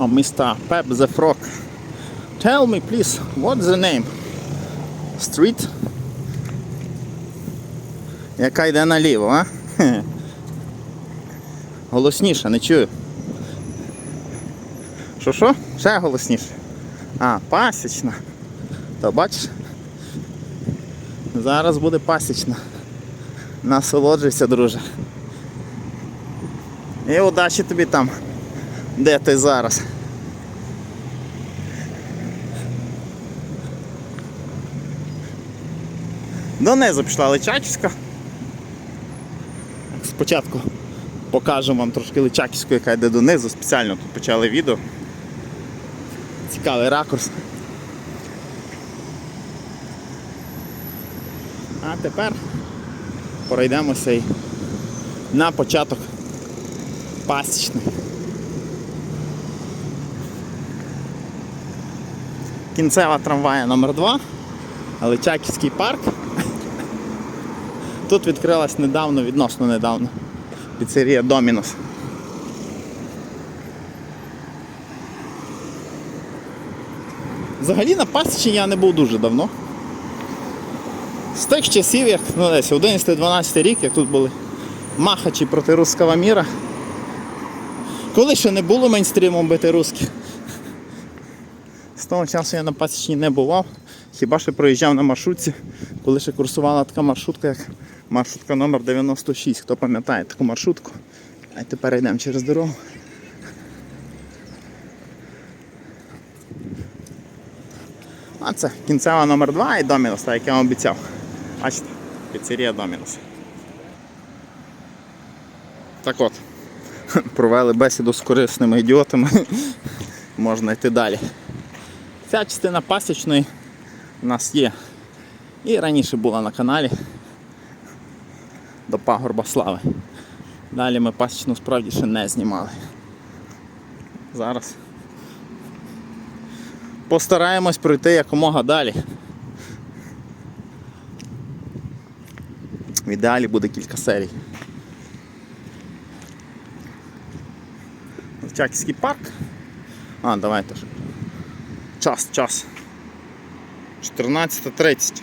Oh, Mr. Pep the Frog. Tell me, please, what's the name? Street? Яка йде наліво, а? Голосніше, не чую. Що що? Ще голосніше. А, пасічна. То бачиш? Зараз буде пасічна. Насолоджуйся, друже. І удачі тобі там, де ти зараз. Донизу пішла Личаківська. Спочатку покажемо вам трошки Личаківську, яка йде донизу. Спеціально тут почали відео. Цікавий ракурс. А тепер пройдемося і на початок пасічний. Кінцева трамвая номер 2 Личаківський парк. Тут відкрилась недавно, відносно недавно, піцерія Домінус. Взагалі на пасічні я не був дуже давно. З тих часів, як ну, десь 11-12 рік, як тут були махачі проти руского міра. Коли ще не було мейнстрімом бити русських. З того часу я на пасічні не бував, хіба що проїжджав на маршрутці, коли ще курсувала така маршрутка, як маршрутка номер 96 Хто пам'ятає таку маршрутку? А тепер йдемо через дорогу. А це кінцева номер 2 і Домінус, так як я вам обіцяв. Бачите, піцерія Домінус. Так от, провели бесіду з корисними ідіотами. Можна йти далі. Ця частина пасічної у нас є. І раніше була на каналі до пагорба слави. Далі ми пасічну справді ще не знімали. Зараз постараємось пройти якомога далі. В ідеалі буде кілька серій. Чаківський парк. А, давайте ж. Час, час. 14.30.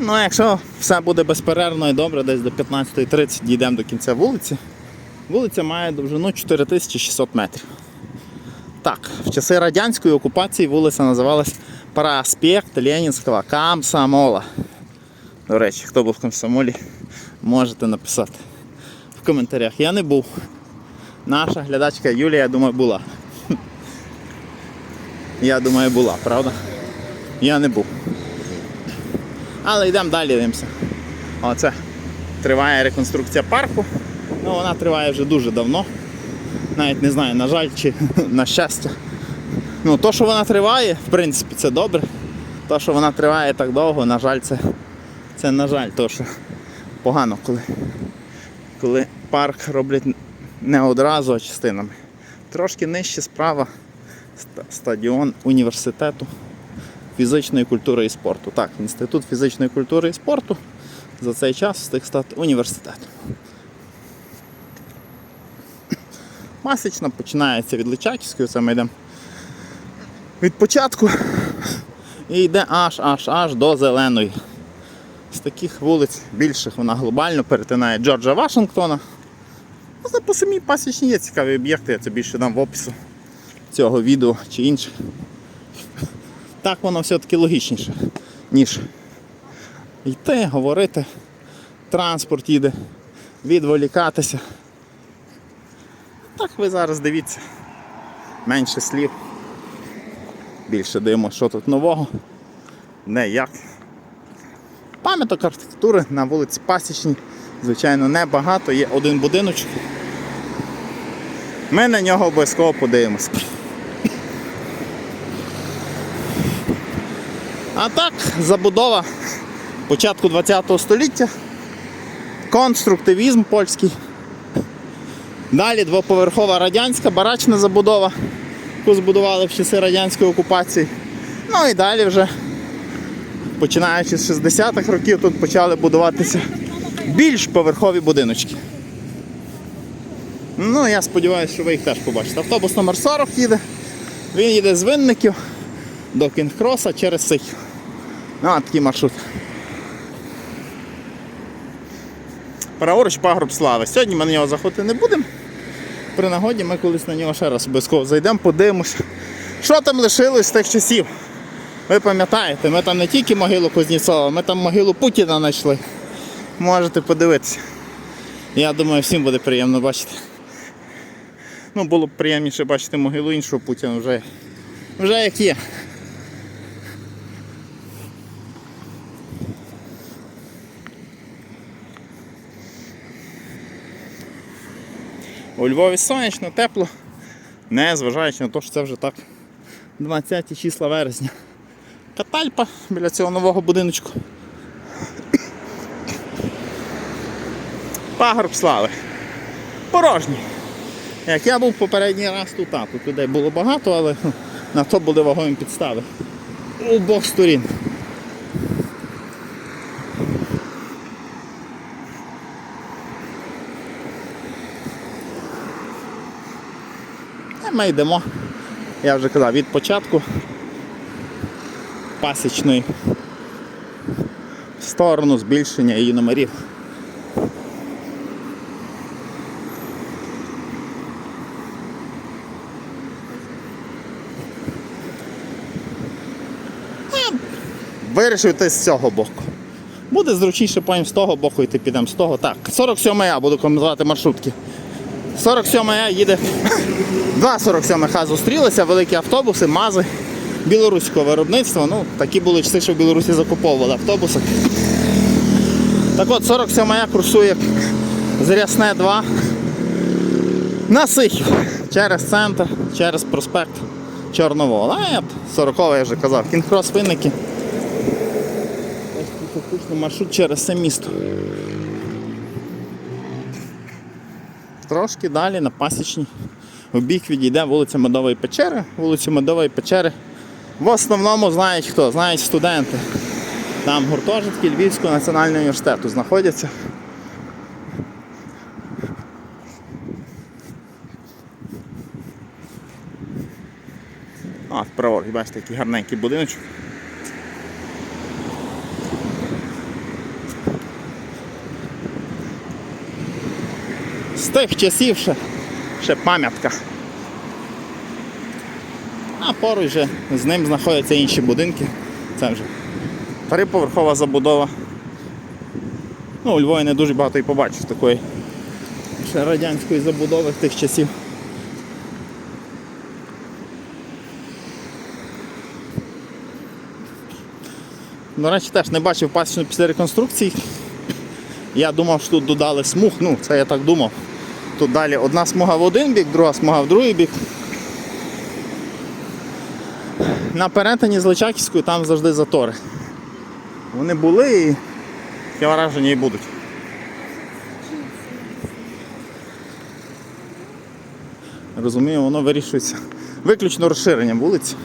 Ну, якщо все буде безперервно і добре, десь до 15.30 дійдемо до кінця вулиці. Вулиця має довжину 4600 метрів. Так, в часи радянської окупації вулиця називалась Проспект Ленінського Комсомола. До речі, хто був в комсомолі, можете написати в коментарях. Я не був. Наша глядачка Юлія, я думаю, була. Я думаю, була, правда? Я не був. Але йдемо далі дивимося. Оце триває реконструкція парку. Ну, вона триває вже дуже давно. Навіть не знаю, на жаль чи на щастя. Ну, то, що вона триває, в принципі, це добре. То, що вона триває так довго, на жаль, це, це на жаль, то що погано, коли, коли парк роблять не одразу, а частинами. Трошки нижче справа стадіон університету фізичної культури і спорту. Так, Інститут фізичної культури і спорту за цей час встиг стати університетом. Масична починається від Личаківської, це ми йдемо від початку і йде аж аж аж до зеленої. З таких вулиць більших вона глобально перетинає Джорджа Вашингтона. Ну, по самій пасічні є цікаві об'єкти, я це більше дам в опису цього відео чи інших. Так воно все-таки логічніше, ніж йти, говорити, транспорт їде, відволікатися. Так ви зараз дивіться. Менше слів. Більше дивимо, що тут нового, не як. Пам'яток архітектури на вулиці Пасічній, звичайно, небагато, є один будиночок. Ми на нього обов'язково подивимось. А так, забудова початку ХХ століття, конструктивізм польський. Далі двоповерхова радянська барачна забудова, яку збудували в часи радянської окупації. Ну і далі вже, починаючи з 60-х років, тут почали будуватися більш поверхові будиночки. Ну, я сподіваюся, що ви їх теж побачите. Автобус номер 40 їде. Він їде з винників до Кінгкроса через Сихів. А такий маршрут. Праворуч пагорб слави. Сьогодні ми на нього заходити не будемо. При нагоді ми колись на нього ще раз обов'язково зайдемо, подивимось. Що там лишилось з тих часів? Ви пам'ятаєте, ми там не тільки могилу Кузнєцова, ми там могилу Путіна знайшли. Можете подивитися. Я думаю, всім буде приємно бачити. Ну, було б приємніше бачити могилу іншого Путіна вже, вже як є. У Львові сонячно, тепло, не зважаючи на те, що це вже так 20 числа вересня. Катальпа біля цього нового будиночку. Пагорб слави. Порожній. Як я був попередній раз тут, так, тут людей було багато, але на то були вагомі підстави. У обох сторін. Ми йдемо, я вже казав, від початку пасічної в сторону збільшення її номерів. Вирішив йти з цього боку. Буде зручніше потім з того боку йти підемо з того. Так, 47 я буду коментувати маршрутки. 47 я їде. Два 47 ха зустрілися, великі автобуси, мази білоруського виробництва. Ну, такі були часи, що в Білорусі закуповували автобуси. Так от 47 я курсує з Рясне 2 на Сихів через центр, через проспект Чорновол. А от 40 я вже казав, кінкрос винники. Ось тут фактично маршрут через це місто. Трошки далі на пасічній в бік відійде вулиця Медової печери. Вулицю Медової печери. В основному знають хто? Знають студенти. Там гуртожитки Львівського національного університету знаходяться. А, праворуч, бачите, який гарненький будиночок. Тих часів ще, ще пам'ятка. А поруч же з ним знаходяться інші будинки. Це вже триповерхова забудова. Ну, у Львові не дуже багато і побачиш такої ще радянської забудови тих часів. До речі, теж не бачив пасічну після реконструкції. Я думав, що тут додали смуг, ну це я так думав. Тут далі одна смуга в один бік, друга смуга в другий бік. На перетині з Личаківською там завжди затори. Вони були і таке враження і будуть. Розумію, воно вирішується виключно розширенням вулиці.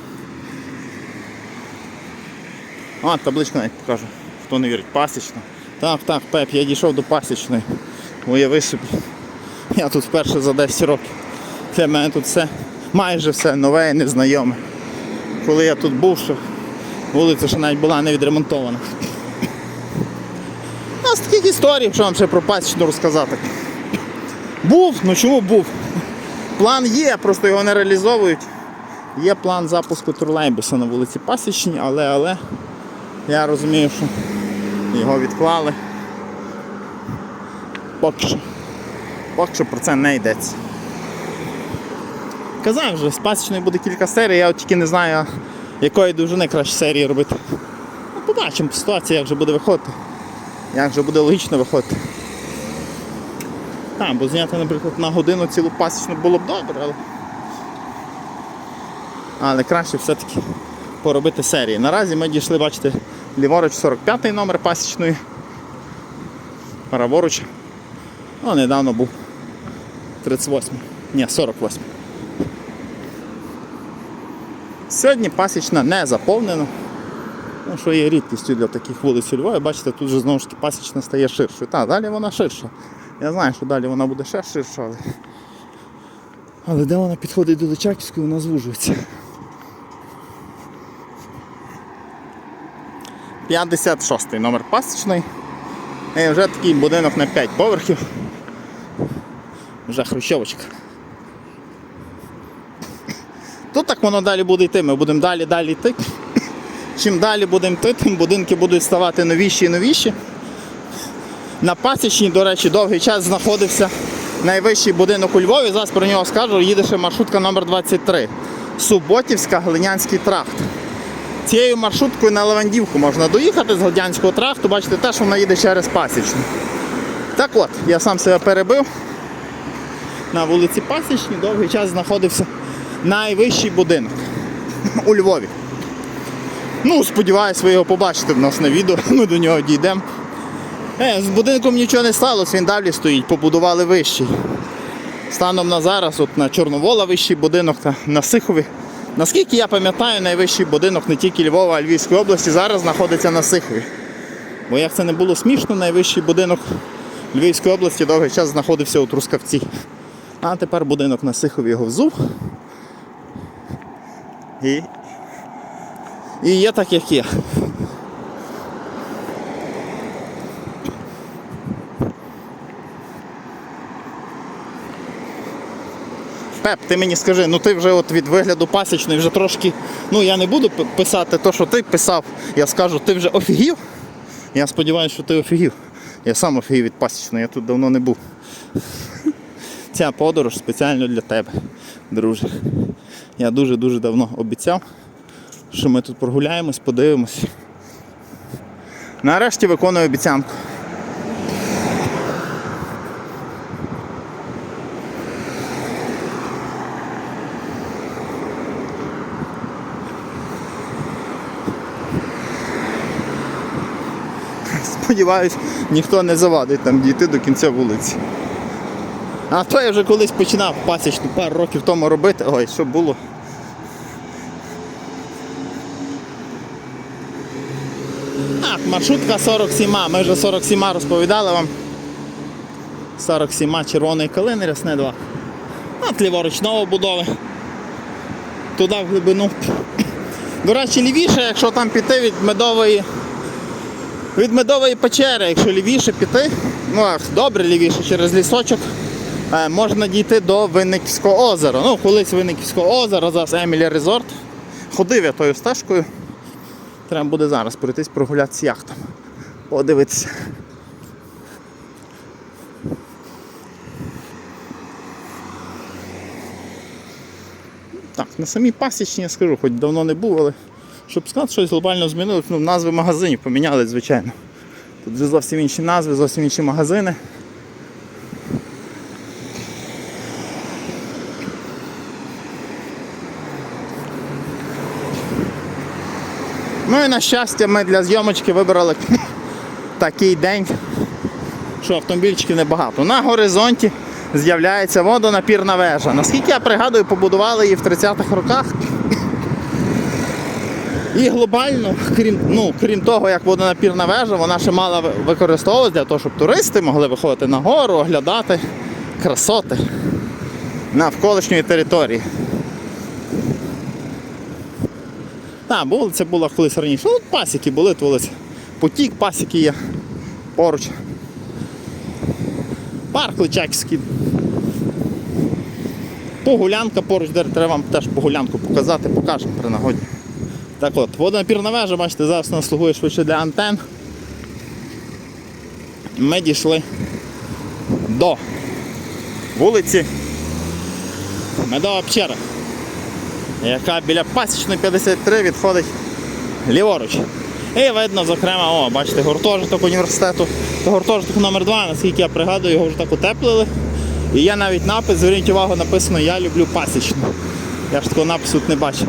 А, табличку навіть покажу. Хто не вірить, пасічна. Так, так, Пеп, я дійшов до пасічної. Уяви собі. Я тут вперше за 10 років. Для мене тут все, майже все нове і незнайоме. Коли я тут був, що вулиця ще навіть була не відремонтована. У нас таких історій, що вам ще про пасічну розказати. Був, ну чому був? План є, просто його не реалізовують. Є план запуску тролейбуса на вулиці Пасічній, але, але я розумію, що його відклали. Поки що. Поки що про це не йдеться. Казав вже, з пасічної буде кілька серій, я от тільки не знаю, якої довжини краще серії робити. Ну, побачимо по ситуації, як вже буде виходити. Як вже буде логічно виходити. Так, бо зняти, наприклад, на годину цілу пасічну було б добре, але. Але краще все-таки поробити серії. Наразі ми дійшли, бачите, ліворуч 45-й номер пасічної. Праворуч. Ну, недавно був 38. Ні, 48. Сьогодні пасічна не заповнена. Ну, що є рідкістю для таких вулиць у Львові. Бачите, тут же знову ж таки пасічна стає ширшою. Так, далі вона ширша. Я знаю, що далі вона буде ще ширша, але Але де вона підходить до Личаківської, вона звужується. 56 номер пасічний. І вже такий будинок на 5 поверхів. Вже хрущовочка. Тут так воно далі буде йти. Ми будемо далі далі йти. Чим далі будемо йти, тим будинки будуть ставати новіші і новіші. На пасічній, до речі, довгий час знаходився найвищий будинок у Львові. Зараз про нього скажу. Їде ще маршрутка номер 23 Суботівська, Глинянський тракт. Цією маршруткою на Левандівку можна доїхати з Глинянського тракту. Бачите, теж вона їде через пасічну. Так от, я сам себе перебив. На вулиці Пасічній довгий час знаходився найвищий будинок у Львові. Ну, сподіваюсь, ви його побачите в нас на відео, ми до нього дійдемо. Е, з будинком нічого не сталося, він далі стоїть, побудували вищий. Станом на зараз, от на Чорновола вищий будинок та на Сихові. Наскільки я пам'ятаю, найвищий будинок не тільки Львова, а Львівської області зараз знаходиться на Сихові. Бо як це не було смішно, найвищий будинок Львівської області довгий час знаходився у Трускавці. А тепер будинок на Сихові його взув. І, і є так, як є. Пеп, ти мені скажи, ну ти вже от від вигляду пасічної вже трошки. Ну я не буду писати те, що ти писав. Я скажу, ти вже офігів. Я сподіваюся, що ти офігів. Я сам офігів від пасічної, я тут давно не був. Ця подорож спеціально для тебе, друже. Я дуже-дуже давно обіцяв, що ми тут прогуляємось, подивимось. Нарешті виконую обіцянку. Сподіваюсь, ніхто не завадить там дійти до кінця вулиці. А то я вже колись починав пасічну пару років тому робити. Ой, що було. Так, маршрутка 47. Ми вже 47 розповідали вам. 47 червоної калини, рясне 2. От ліворуч новобудови. Туди в глибину. До речі, лівіше, якщо там піти від медової. Від медової печери, якщо лівіше піти, ну ах, добре лівіше через лісочок, можна дійти до Винниківського озера. Ну, колись Винниківського озера, зараз Емілі Резорт. Ходив я тою стежкою. Треба буде зараз пройтись прогулятися яхтом. Подивитися. Так, на самій пасічні я скажу, хоч давно не був, але щоб сказати, щось глобально змінилось, ну, назви магазинів поміняли, звичайно. Тут зовсім інші назви, зовсім інші магазини. Ну і на щастя, ми для зйомочки вибрали такий день, що автомобільчиків небагато. На горизонті з'являється водонапірна вежа. Наскільки я пригадую, побудували її в 30-х роках. І глобально, крім, ну, крім того, як водонапірна вежа, вона ще мала ви- використовуватися для того, щоб туристи могли виходити на гору, оглядати красоти навколишньої території. Так, вулиця була колись раніше. Ну, пасіки були, тут вулиця. Потік пасіки є поруч. Парк Личаківський. Погулянка поруч, де треба вам теж погулянку показати, покажемо при нагоді. Так от, водонапірна вежа, бачите, зараз вона слугує швидше для антен. Ми дійшли до вулиці Медова печера, яка біля пасічної 53 відходить ліворуч. І видно, зокрема, о, бачите, гуртожиток університету. Це гуртожиток номер 2 наскільки я пригадую, його вже так утеплили. І є навіть напис, зверніть увагу, написано Я люблю пасічну. Я ж такого напису тут не бачив.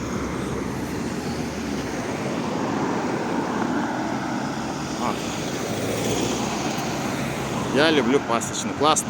Я люблю пасічну. Класно.